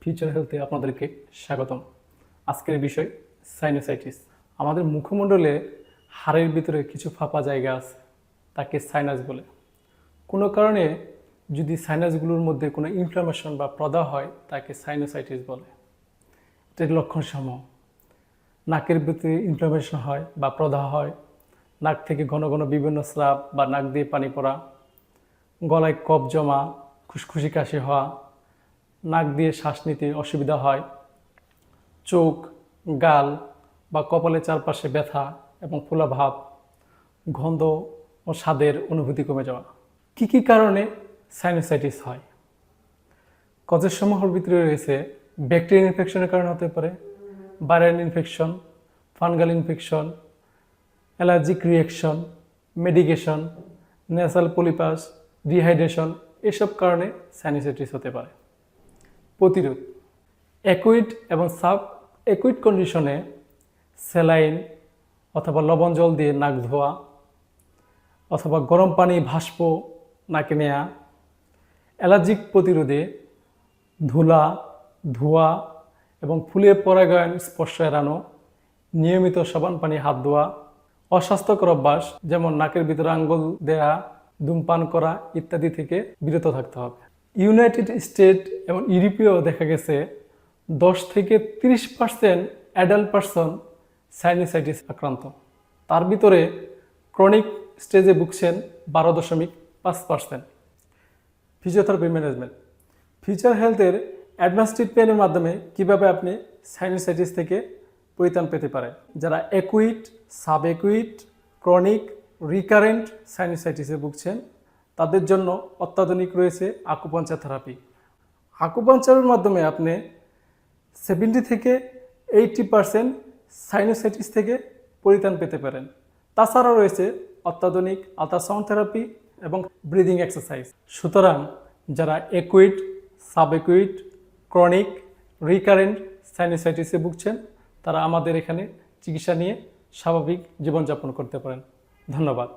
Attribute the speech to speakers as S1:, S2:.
S1: Future হেলথে আপনাদেরকে স্বাগতম। আজকের বিষয় সাইনোসাইটিস আমাদের মুখমণ্ডলে হাড়ের ভিতরে কিছু ফাঁপা জায়গা আছে, তাকে সাইনাস বলে। কোনো কারণে যদি সাইনাসগুলোর মধ্যে কোনো ইনফ্লামেশন বা প্রদাহ হয়, তাকে সাইনোসাইটিস বলে। এটার লক্ষণ সমূহ। নাকের ভিতরে ইনফ্লামেশন হয় বা প্রদাহ হয়, নাক থেকে ঘন ঘন বিভিন্ন স্রাব বা নাক দিয়ে পানি পড়া, গলায় কফ জমা, খুশখুশি কাশি হওয়া নাক দিয়ে শ্বাস নিতে অসুবিধা হয়। চোখ, গাল বা কপালের চারপাশে ব্যথা এবং ফোলা ভাব গন্ধ ও স্বাদের অনুভূতি কমে যাওয়া। কী কী কারণে সাইনোসাইটিস হয়? কজের সমূহের ভিতরে রয়েছে ব্যাকটেরিয়াল ইনফেকশনের কারণে হতে পারে viral infection fungal infection allergic reaction medication nasal polyps dehydration এসব কারণে সাইনোসাইটিস হতে পারে। প্রতিরোধ। অ্যাকুইড এবং সাব অ্যাকুইড কন্ডিশনে স্যালাইন অথবা লবণ জল দিয়ে নাক ধোয়া অথবা গরম পানি, ভাস্প, নাকে নেওয়া অ্যালার্জিক প্রতিরোধে ধুলা, ধোয়া এবং ফুলের পরাগায়ন, স্পর্শ এড়ানো, নিয়মিত সাবান পানি, হাত ধোয়া, অস্বাস্থ্যকর অভ্যাস যেমন নাকের ভিতরে আঙ্গুল দেয়া, ধূমপান করা ইত্যাদি থেকে বিরত থাকতে হবে। ইউনাইটেড স্টেট এবং ইউরোপেও দেখা গেছে, দশ থেকে তিরিশ পার্সেন্ট অ্যাডাল্ট পার্সন সাইনোসাইটিস আক্রান্ত। তার ভিতরে ক্রনিক স্টেজে ভুগছেন বারো দশমিক পাঁচ পার্সেন্ট। Physiotherapy management. ফিউচার হেলথের অ্যাডভান্স ট্রিটমেন্টের মাধ্যমে কীভাবে আপনি সাইনোসাইটিস থেকে পরিত্রাণ পেতে পারেন? যারা acute sub acute chronic, recurrent সাইনোসাইটিসে ভুগছেন তাদের জন্য অত্যাধুনিক রয়েছে আকুপাঞ্চার থেরাপি। আকুপাঞ্চারের মাধ্যমে আপনি সেভেন্টি থেকে এইটি পারসেন্ট সাইনোসাইটিস থেকে পরিত্রাণ পেতে পারেন। তাছাড়াও রয়েছে অত্যাধুনিক আলট্রাসাউন্ড থেরাপি এবং ব্রিদিং এক্সারসাইজ। সুতরাং যারা acute sub acute chronic recurrent সাইনোসাইটিসে ভুগছেন, তারা আমাদের এখানে চিকিৎসা নিয়ে স্বাভাবিক জীবনযাপন করতে পারেন। ধন্যবাদ।